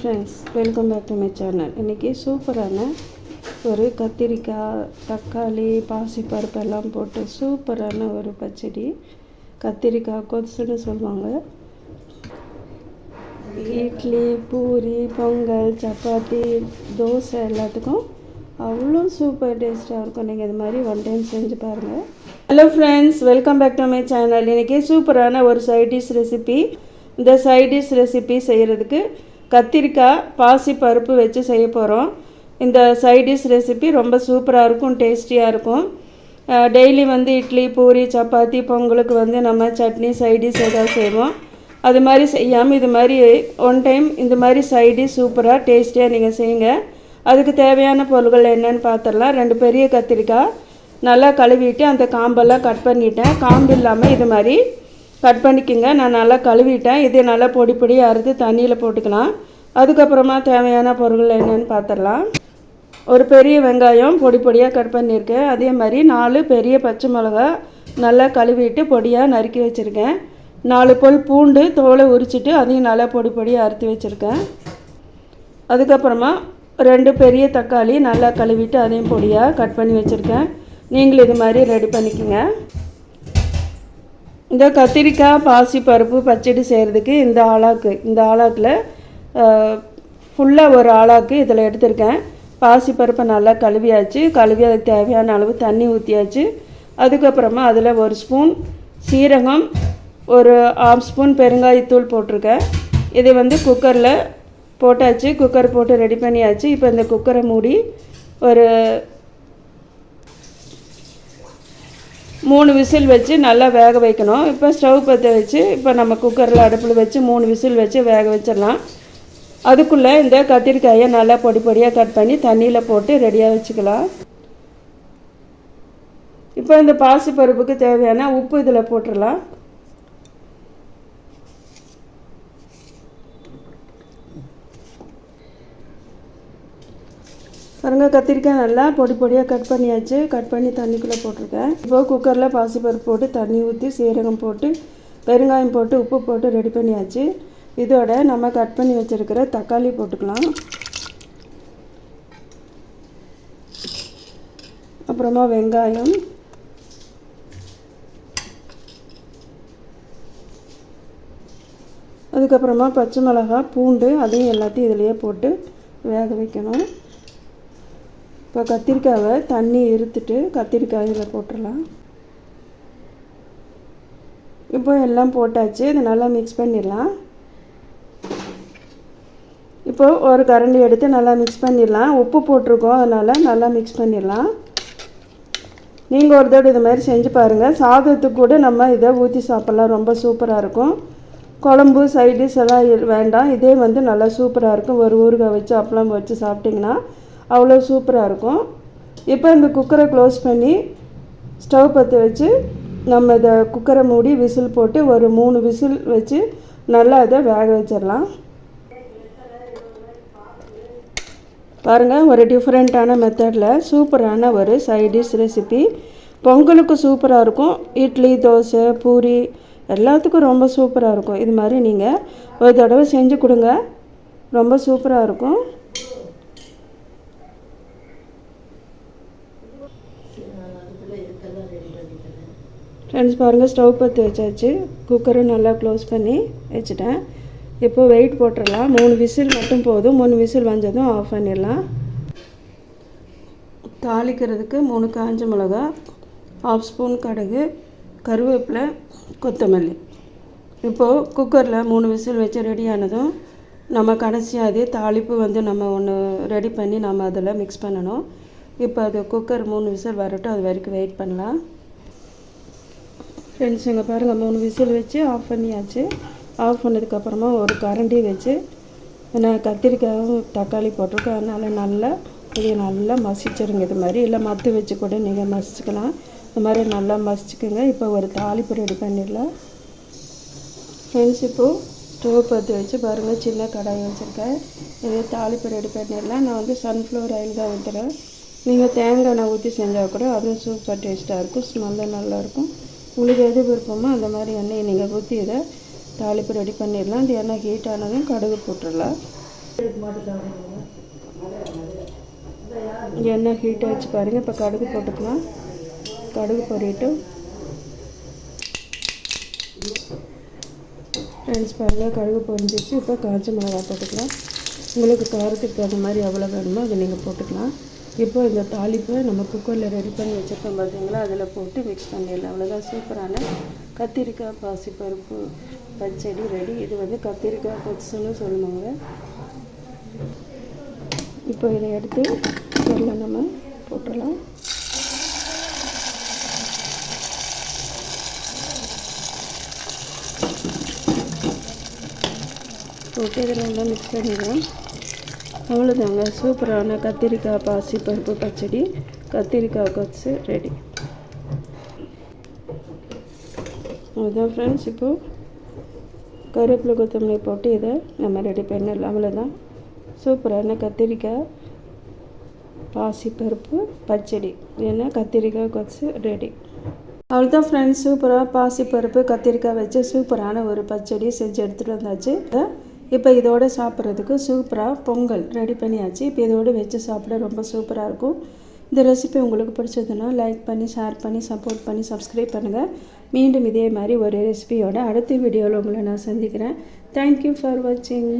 Friends welcome back to my channel இன்றைக்கி சூப்பரான ஒரு கத்திரிக்காய் தக்காளி பாசிப்பருப்பு எல்லாம் போட்டு சூப்பரான ஒரு பச்சடி கத்திரிக்காய் கொத்துன்னு சொல்லுவாங்க. இட்லி பூரி பொங்கல் சப்பாத்தி தோசை எல்லாத்துக்கும் அவ்வளோ சூப்பர் டேஸ்ட்டாக இருக்கும். நீங்கள் இது மாதிரி ஒன் டைம் செஞ்சு பாருங்கள் hello friends welcome back to my channel இன்றைக்கி சூப்பரான ஒரு சைட் டிஷ் ரெசிபி இந்த சைட் டிஷ் ரெசிபி செய்கிறதுக்கு கத்திரிக்காய் பாசி பருப்பு வச்சு செய்ய போகிறோம் இந்த சைடிஷ் ரெசிபி ரொம்ப சூப்பராக இருக்கும் டேஸ்டியாக இருக்கும். டெய்லி வந்து இட்லி பூரி சப்பாத்தி பொங்கலுக்கு வந்து நம்ம சட்னி சைடிஷ் ஏதாவது செய்வோம். அது மாதிரி செய்யாமல் இது மாதிரி ஒன் டைம் இந்த மாதிரி சைடிஷ் சூப்பராக டேஸ்டியாக நீங்கள் செய்யுங்க. அதுக்கு தேவையான பொருள்கள் என்னென்னு பார்த்துடலாம் ரெண்டு பெரிய கத்திரிக்காய் நல்லா கழுவிட்டு அந்த காம்பெல்லாம் கட் பண்ணிட்டேன். காம்பு இல்லாமல் இது மாதிரி கட் பண்ணிக்கோங்க. நான் நல்லா கழுவிட்டேன். இதே நல்லா பொடி பொடி அறுத்து தண்ணியில் போட்டுக்கலாம். அதுக்கப்புறமா தேவையான பொருட்கள் என்னென்னு பார்த்துடலாம் ஒரு பெரிய வெங்காயம் பொடி பொடியாக கட் பண்ணியிருக்கேன். அதே மாதிரி நாலு பெரிய பச்சை மிளகா நல்லா கழுவிட்டு பொடியாக நறுக்கி வச்சுருக்கேன். நாலு பொல் பூண்டு தோலை உரிச்சிட்டு அதையும் நல்லா பொடி பொடியாக அறுத்து வச்சுருக்கேன். அதுக்கப்புறமா ரெண்டு பெரிய தக்காளி நல்லா கழுவிட்டு அதையும் பொடியாக கட் பண்ணி வச்சுருக்கேன். நீங்களும் இது மாதிரி ரெடி பண்ணிக்கோங்க. இந்த கத்திரிக்காய் பாசி பருப்பு பச்சடி செய்கிறதுக்கு இந்த ஆளாக்கு இந்த ஆளாக்கில் ஃபுல்லாக ஒரு ஆளாக்கு இதில் எடுத்திருக்கேன். பாசி பருப்பை நல்லா கழுவியாச்சு. கழுவி அதுக்கு தேவையான அளவு தண்ணி ஊற்றியாச்சு அதுக்கப்புறமா அதில் ஒரு ஸ்பூன் சீரகம் ஒரு ஆஃப் ஸ்பூன் பெருங்காயத்தூள் போட்டிருக்கேன். இதை வந்து குக்கரில் போட்டாச்சு. குக்கர் போட்டு ரெடி பண்ணியாச்சு. இப்போ இந்த குக்கரை மூடி ஒரு மூணு விசில் வச்சு நல்லா வேக வைக்கணும். இப்போ ஸ்டவ் பற்ற வச்சு இப்போ நம்ம குக்கரில் அடுப்பில் வச்சு மூணு விசில் வச்சு வேக வச்சிடலாம். அதுக்குள்ளே இந்த கத்திரிக்காயை நல்லா பொடி பொடியாக கட் பண்ணி தண்ணியில் போட்டு ரெடியாக வச்சுக்கலாம். இப்போ இந்த பாசிப்பருப்புக்கு தேவையான உப்பு இதில் போட்டுடலாம். பாருங்கள் கத்திரிக்காய் நல்லா பொடி பொடியாக கட் பண்ணியாச்சு. கட் பண்ணி தண்ணிக்குள்ளே போட்டிருக்கேன். இப்போது குக்கரில் பாசிப்பருப்பு போட்டு தண்ணி ஊற்றி சீரகம் போட்டு பெருங்காயம் போட்டு உப்பு போட்டு ரெடி பண்ணியாச்சு. இதோட நம்ம கட் பண்ணி வச்சுருக்கிற தக்காளி போட்டுக்கலாம். அப்புறமா வெங்காயம். அதுக்கப்புறமா பச்சை மிளகாய் பூண்டு அதையும் எல்லாத்தையும் இதிலையே போட்டு வேக வைக்கணும். இப்போ கத்திரிக்காவை தண்ணி இருத்துட்டு கத்திரிக்காய் இதில் போட்டுடலாம். இப்போ எல்லாம் போட்டாச்சு இதை நல்லா மிக்ஸ் பண்ணிடலாம். இப்போ ஒரு கரண்டி எடுத்து நல்லா மிக்ஸ் பண்ணிடலாம். உப்பு போட்டிருக்கோம் அதனால் நல்லா மிக்ஸ் பண்ணிடலாம். நீங்கள் ஒரு தடவை இது மாதிரி செஞ்சு பாருங்கள் சாதத்துக்கு கூட நம்ம இதை ஊற்றி சாப்பிட்லாம். ரொம்ப சூப்பராக இருக்கும். குழம்பு சைடிஷ் எல்லாம் வேண்டாம். இதே வந்து நல்லா சூப்பராக இருக்கும். ஒரு ஊறுகாய் வச்சு அப்பளம் வச்சு சாப்பிட்டிங்கன்னா அவ்வளோ சூப்பராக இருக்கும். இப்போ இந்த குக்கரை க்ளோஸ் பண்ணி ஸ்டவ் பற்ற வச்சு நம்ம இதை குக்கரை மூடி விசில் போட்டு ஒரு மூணு விசில் வச்சு நல்லா இதை வேக வச்சிடலாம். பாருங்கள் ஒரு டிஃப்ரெண்ட்டான மெத்தடில் சூப்பரான ஒரு சைடிஷ் ரெசிபி பொங்கலுக்கு சூப்பராக இருக்கும். இட்லி தோசை பூரி எல்லாத்துக்கும் ரொம்ப சூப்பராக இருக்கும். இது மாதிரி நீங்கள் ஒரு தடவை செஞ்சு கொடுங்க. ரொம்ப சூப்பராக இருக்கும். ஃப்ரெண்ட்ஸ் பாருங்கள் ஸ்டவ் பற்றி வச்சாச்சு. குக்கரும் நல்லா க்ளோஸ் பண்ணி வச்சுட்டேன். இப்போ வெயிட் போட்டுடலாம் மூணு விசில் மட்டும் போதும். மூணு விசில் வந்ததும் ஆஃப் பண்ணிடலாம். தாளிக்கிறதுக்கு மூணு காஞ்ச மிளகா ஆஃப் ஸ்பூன் கடுகு கருவேப்பிலை கொத்தமல்லி. இப்போது குக்கரில் மூணு விசில் வச்சு ரெடி ஆனதும் நம்ம கடைசியாக அதே தாளிப்பு வந்து நம்ம ஒன்று ரெடி பண்ணி நம்ம அதில் மிக்ஸ் பண்ணணும். இப்போ அது குக்கர் மூணு விசில் வரட்டும். அது வரைக்கும் வெயிட் பண்ணலாம். ஃப்ரெண்ட்ஸ் இங்கே பாருங்கள் மூணு விசில் வச்சு ஆஃப் பண்ணியாச்சு. ஆஃப் பண்ணதுக்கப்புறமா ஒரு கரண்டி வச்சு நான் கத்திரிக்காயும் தக்காளி போட்டிருக்கேன் அதனால் நல்லா இதை நல்லா மசிச்சிருங்க. இது மாதிரி இல்லை மத்து வச்சு கூட நீங்கள் மசிச்சுக்கலாம். இந்த மாதிரி நல்லா மசிச்சுக்குங்க. இப்போ ஒரு தாளிப்பு ரெடி பண்ணிடலாம். ஃப்ரெண்ட்ஸ் இப்போது ஸ்டவ் பற்றி வச்சு பாருங்கள் சின்ன கடாய் வச்சுருக்கேன். இது தாளிப்பு ரெடி பண்ணிடலாம். நான் வந்து சன்ஃப்ளவர் ஆயில் தான் ஊற்றுறேன் நீங்கள் தேங்காய் எண்ணெய் ஊற்றி செஞ்சால் கூட அதுவும் சூப்பர் டேஸ்ட்டாக இருக்கும். ஸ்மெல்லும் நல்லாயிருக்கும் உங்களுக்கு எது விருப்பமோ அந்த மாதிரி எண்ணெயை நீங்கள் ஊற்றி இதை தாளிப்பு ரெடி பண்ணிடலாம். இந்த எண்ணெய் ஹீட் ஆனதும் கடுகு போட்டுடலாம். எண்ணெய் ஹீட் ஆகிடுச்சு பாருங்கள் இப்போ கடுகு போட்டுக்கலாம். கடுகு பொரிட்டு ஃப்ரெண்ட்ஸ் பாருங்கள் கடுகு பொரிஞ்சிச்சு இப்போ காய்ச்ச மிளகாய் போட்டுக்கலாம். உங்களுக்கு காரத்துக்கு தகுந்த மாதிரி எவ்வளோ வேணுமோ அதை நீங்கள் போட்டுக்கலாம். இப்போ இந்த தாளிப்பை நம்ம குக்கரில் ரெடி பண்ணி வச்சுருக்கோம் பார்த்தீங்களா அதில் போட்டு மிக்ஸ் பண்ணிடலாம். அவ்வளோதான் சூப்பரான கத்திரிக்காய் பாசிப்பருப்பு பச்சடி ரெடி இது வந்து கத்திரிக்காய் கொத்துன்னு சொல்லுவாங்க. இப்போ இதை எடுத்து குக்கரில் நம்ம போட்டுடலாம். போட்டு இதில் நல்லா மிக்ஸ் பண்ணிடுறோம் அவ்வளோதாங்க சூப்பரான கத்திரிக்காய் பாசி பருப்பு பச்சடி கத்திரிக்காய் கொச்சு ரெடி அதுதான் ஃப்ரெண்ட்ஸ் இப்போது கருவேப்பிலை கொத்தமல்லி போட்டு இதை நம்ம ரெடி பண்ணிடலாம். அவ்வளோதான் சூப்பரான கத்திரிக்காய் பாசிப்பருப்பு பச்சடி. ஏன்னா கத்திரிக்காய் கொச்சு ரெடி அவ்வளோதான் ஃப்ரெண்ட்ஸ் சூப்பராக பாசிப்பருப்பு கத்திரிக்காய் வச்சு சூப்பரான ஒரு பச்சடி செஞ்சு எடுத்துகிட்டு வந்தாச்சு. இப்போ இதோடு சாப்பிட்றதுக்கு சூப்பராக பொங்கல் ரெடி பண்ணியாச்சு. இப்போ இதோடு வச்சு சாப்பிட ரொம்ப சூப்பராக இருக்கும். இந்த ரெசிபி உங்களுக்கு பிடிச்சதுன்னா லைக் பண்ணி ஷேர் பண்ணி சப்போர்ட் பண்ணி சப்ஸ்கிரைப் பண்ணுங்கள் மீண்டும் இதே மாதிரி ஒரு ரெசிபியோட அடுத்த வீடியோவில் உங்களை நான் சந்திக்கிறேன். தேங்க்யூ ஃபார் வாட்சிங்